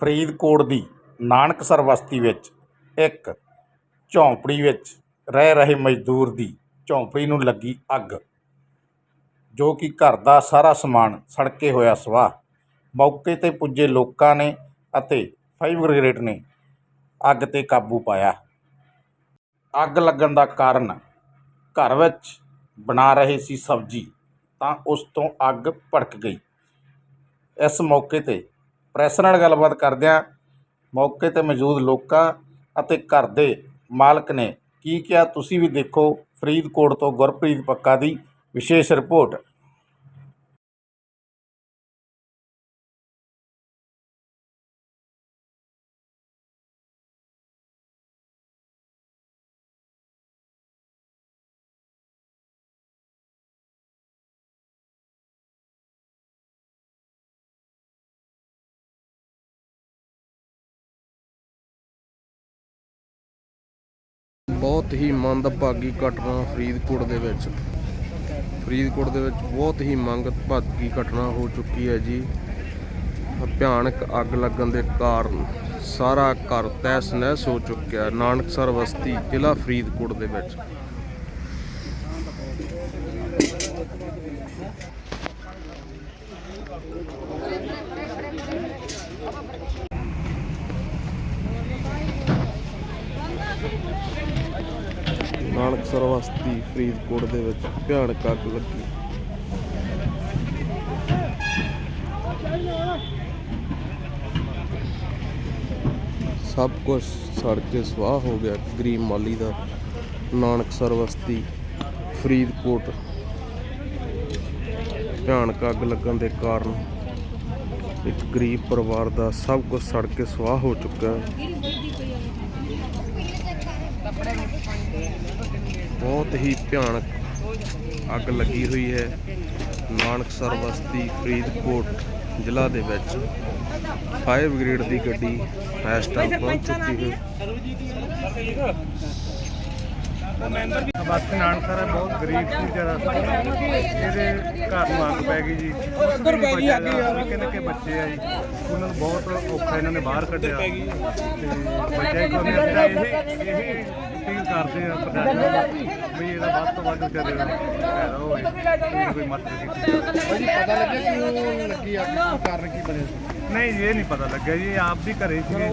ਫਰੀਦਕੋਟ ਦੀ ਨਾਨਕਸਰ ਬਸਤੀ ਵਿੱਚ ਇੱਕ ਝੌਂਪੜੀ ਵਿੱਚ ਰਹਿ ਰਹੇ ਮਜ਼ਦੂਰ ਦੀ ਝੌਂਪੜੀ ਨੂੰ ਲੱਗੀ ਅੱਗ, ਜੋ ਕਿ ਘਰ ਦਾ ਸਾਰਾ ਸਮਾਨ ਸੜਕੇ ਹੋਇਆ ਸੁਆਹ ਮੌਕੇ 'ਤੇ ਪੁੱਜੇ ਲੋਕਾਂ ਨੇ ਅਤੇ ਫਾਇਰ ਬ੍ਰਿਗੇਡ ਨੇ ਅੱਗ 'ਤੇ ਕਾਬੂ ਪਾਇਆ। ਅੱਗ ਲੱਗਣ ਦਾ ਕਾਰਨ ਘਰ ਵਿੱਚ ਬਣਾ ਰਹੇ ਸੀ ਸਬਜ਼ੀ, ਤਾਂ ਉਸ ਤੋਂ ਅੱਗ ਭੜਕ ਗਈ। ਇਸ ਮੌਕੇ 'ਤੇ ਪ੍ਰੈਸ ਨਾਲ ਗੱਲਬਾਤ ਕਰਦਿਆਂ ਮੌਕੇ 'ਤੇ ਮੌਜੂਦ ਲੋਕਾਂ ਅਤੇ ਘਰ ਦੇ ਮਾਲਕ ਨੇ ਕੀ ਕਿਹਾ? ਤੁਸੀਂ ਵੀ ਦੇਖੋ ਫਰੀਦਕੋਟ ਤੋਂ ਗੁਰਪ੍ਰੀਤ ਪੱਕਾ ਦੀ ਵਿਸ਼ੇਸ਼ ਰਿਪੋਰਟ। ਬਹੁਤ ਹੀ ਮੰਦਭਾਗੀ ਘਟਨਾ ਫਰੀਦਕੋਟ ਦੇ ਵਿੱਚ। ਫਰੀਦਕੋਟ ਦੇ ਵਿੱਚ ਬਹੁਤ ਹੀ ਮੰਦਭਾਗੀ ਘਟਨਾ ਹੋ ਚੁੱਕੀ ਹੈ ਜੀ। ਭਿਆਨਕ ਅੱਗ ਲੱਗਣ ਦੇ ਕਾਰਨ ਸਾਰਾ ਘਰ ਤਹਿਸ ਨਹਿਸ ਹੋ ਚੁੱਕਿਆ ਹੈ। ਨਾਨਕਸਰ ਬਸਤੀ ਜ਼ਿਲ੍ਹਾ ਫਰੀਦਕੋਟ ਦੇ ਵਿੱਚ। ਨਾਨਕ ਸਰਵਸਤੀ ਫਰੀਦਕੋਟ ਦੇ ਵਿੱਚ ਭਿਆਨਕ ਅੱਗ ਲੱਗੀ। ਸਭ ਕੁਝ ਸੜ ਕੇ ਸਵਾਹ ਹੋ ਗਿਆ। ਗਰੀਬ ਮਾਲੀ ਦਾ ਨਾਨਕ ਸਰਵਸਤੀ ਫਰੀਦਕੋਟ। ਭਿਆਨਕ ਅੱਗ ਲੱਗਣ ਦੇ ਕਾਰਨ ਇੱਕ ਗਰੀਬ ਪਰਿਵਾਰ ਦਾ ਸਭ ਕੁਝ ਸੜ ਕੇ ਸਵਾਹ ਹੋ ਚੁੱਕਾ ਹੈ। ਬਹੁਤ ਹੀ ਭਿਆਨਕ ਅੱਗ ਲੱਗੀ ਹੋਈ ਹੈ। ਨਾਨਕਸਰ ਬਸਤੀ ਫਰੀਦਕੋਟ ਜ਼ਿਲ੍ਹਾ ਦੇ ਵਿੱਚ ਫਾਇਰ ਬ੍ਰਿਗੇਡ ਦੀ ਗੱਡੀ ਇਸ ਟਾਈਮ ਪਹੁੰਚ ਚੁੱਕੀ ਹੈ। ਬਸ ਨਾਨਕਸਰ ਹੈ ਬਹੁਤ ਗਰੀਬ ਸੀ ਜਰਾ ਇਹਦੇ ਘਰ ਨੂੰ ਅੱਗ ਪੈ ਗਈ ਜੀ। ਉਧਰ ਪੈ ਗਈ ਅੱਗ। ਨਿੱਕੇ ਨਿੱਕੇ ਬੱਚੇ ਆ ਜੀ ਉਹਨਾਂ ਨੂੰ ਬਹੁਤ ਔਖਾ ਇਹਨਾਂ ਨੇ ਬਾਹਰ ਕੱਢਿਆ। ਤੇ ਬੱਚੇ ਅਸੀਂ ਇਹ ਇਹ ਅਪੀਲ ਕਰਦੇ ਆ ਪ੍ਰਸ਼ਾਸਨ ਨੂੰ ਵੀ ਇਹਦਾ ਵੱਧ ਤੋਂ ਵੱਧ ਦਾ ਫਾਇਦਾ ਹੋਵੇ ਕੋਈ ਮਦਦ ਕੀਤੀ। ਜਾਵੇ ਭਾਜੀ ਪਤਾ ਲੱਗਿਆ ਕਿ ਉਹ ਲੱਗੀ ਕੀ ਕਾਰਨ ਕੀ ਬਣਿਆ ਸੀ? ਨਹੀਂ ਇਹ ਨਹੀਂ ਪਤਾ ਲੱਗਿਆ ਜੀ ਇਹ ਆਪ ਵੀ ਘਰੇ ਸੀਗੇ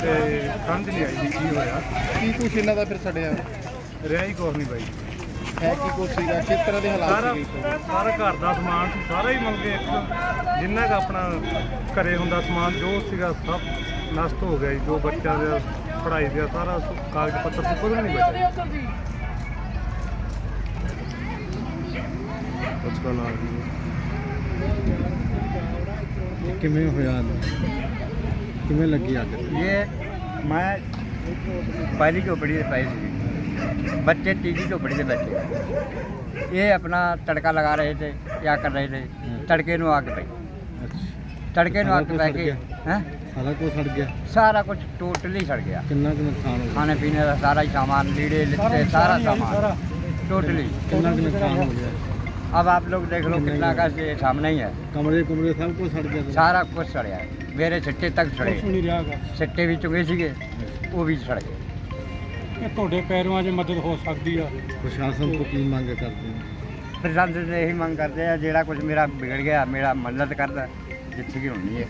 ਤੇ ਸਮਝ ਨਹੀਂ ਆਈ ਜੀ ਕੀ ਹੋਇਆ। ਕੀ ਕੁਛ ਇਹਨਾਂ ਦਾ ਫਿਰ ਛੜਿਆ ਰਿਹਾ ਹੀ ਕੁਛ ਨਹੀਂ ਬਾਈ। ਹੈ ਕੀ ਕੁਛ ਸੀਗਾ ਕਿਸ ਤਰ੍ਹਾਂ ਦੇ ਹਾਲਾਤ ਸਾਰਾ ਸੀਗੇ ਸਾਰਾ ਘਰ ਦਾ ਸਮਾਨ ਸੀ ਸਾਰਾ ਹੀ ਮੰਗੇ ਇੱਕ ਜਿੰਨਾ ਕ ਆਪਣਾ ਘਰੇ ਹੁੰਦਾ ਸਮਾਨ ਜੋ ਸੀਗਾ ਸਭ ਨਸ਼ਟ ਹੋ ਗਿਆ ਜੀ ਜੋ ਬੱਚਿਆਂ ਦਾ ਪੜ੍ਹਾਈ ਦਾ ਸਾਰਾ ਸ- ਕਾਗਜ਼ ਪੱਤਰ ਸੀ ਕੁਝ ਵੀ ਨਹੀਂ ਬਚਿਆ ਉਸ ਦਾ ਨਾਮ ਕੀ ਹੈ ਕਿਵੇਂ ਹੋਇਆ ਕਿਵੇਂ ਲੱਗੀ ਅੱਗ ये मैं पहली झोपड़ी से पाई थी बच्चे तीसरी झोपड़ी से बैठे ये अपना तड़का लगा रहे थे क्या कर रहे थे तड़के ਨੂੰ ਅੱਗ ਪਈ ਤੜਕੇ ਨੂੰ ਅੱਗ ਪੈ ਕੇ ਹੈ ਸਾਰਾ ਕੁਝ ਸੜ ਗਿਆ ਸਾਰਾ ਕੁਝ ਟੋਟਲੀ ਸੜ ਗਿਆ ਕਿੰਨਾ ਕੁ ਨੁਕਸਾਨ ਹੋ ਖਾਣੇ ਪੀਣੇ ਦਾ ਸਾਰਾ ਹੀ सामान लीड़े लिट्टे सारा सामान टोटली ਕਿੰਨਾ ਕੁ ਨੁਕਸਾਨ ਹੋ ਗਿਆ अब आप लोग देख लो कितना का ये सामने ही है ਕਮਰੇ ਕੁਮਰੇ ਸਭ ਕੁਝ ਸੜ ਗਿਆ ਸਾਰਾ ਕੁਝ ਸੜਿਆ ਹੈ ਮੇਰੇ ਸਿੱਟੇ ਤੱਕ ਸੜੇ ਨਹੀਂ ਰਿਹਾਗਾ ਸਿੱਟੇ ਵੀ ਚੁਗੇ ਸੀਗੇ ਉਹ ਵੀ ਸੜ ਗਏ ਇਹ ਤੁਹਾਡੇ ਪੈਰਾਂ 'ਚ ਮਦਦ ਹੋ ਸਕਦੀ ਆ। ਪ੍ਰਸ਼ਾਸਨ ਤੋਂ ਕੀ ਮੰਗ ਕਰਦੇ ਹੋ? ਪ੍ਰਸ਼ਾਸਨ ਤੋਂ ਇਹੀ ਮੰਗ ਕਰਦੇ ਆ ਜਿਹੜਾ ਕੁਝ ਮੇਰਾ ਵਿਗੜ ਗਿਆ ਮੇਰਾ ਮਦਦ ਕਰਦਾ ਜਿੱਥੇ ਵੀ ਹੋਣੀ ਹੈ।